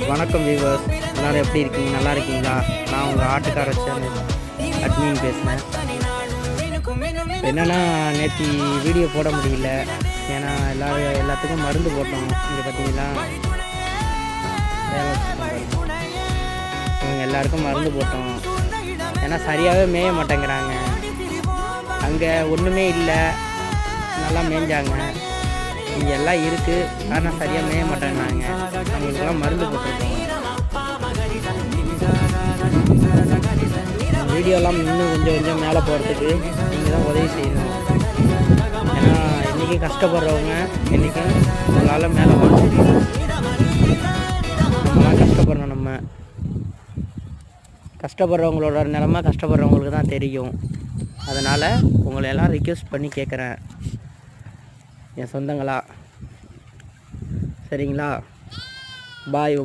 வணக்கம் வீவர்ஸ் எல்லோரும் எப்படி இருக்கீங்க? நல்லா இருக்கீங்களா? நான் உங்கள் ஆட்டுக்கார சேனல் அட்மின் பேசுகிறேன் என்னென்னா நேற்று வீடியோ போட முடியல. ஏன்னா எல்லா எல்லாத்துக்கும் மருந்து போட்டோம். இங்கே பார்த்தீங்களா வேலை எல்லாருக்கும் மருந்து போட்டோம். ஏன்னா சரியாகவே மேய மாட்டேங்கிறாங்க. அங்கே ஒன்றுமே இல்லை. நல்லா மேய்ஞ்சாங்க இங்கே எல்லாம் இருக்குது ஆனால் சரியாக மேய மாட்டேங்கிறாங்க அவங்களுக்கெல்லாம் மருந்து போட்டிருக்கோம் வீடியோலாம் இன்னும் கொஞ்சம் கொஞ்சம் மேலே போகிறதுக்கு நீங்கள் தான் உதவி செய்யணும். ஏன்னா இன்றைக்கி கஷ்டப்படுறவங்க என்றைக்கும் உங்களால் மேலே போக முடியும் நம்மலாம் கஷ்டப்படணும் நம்ம. கஷ்டப்படுறவங்களோட நிலமை கஷ்டப்படுறவங்களுக்கு தான் தெரியும். அதனால் உங்களை எல்லாம் ரிக்வெஸ்ட் பண்ணி கேட்குறேன். என் சொந்தங்களா? சரிங்களா? பாய்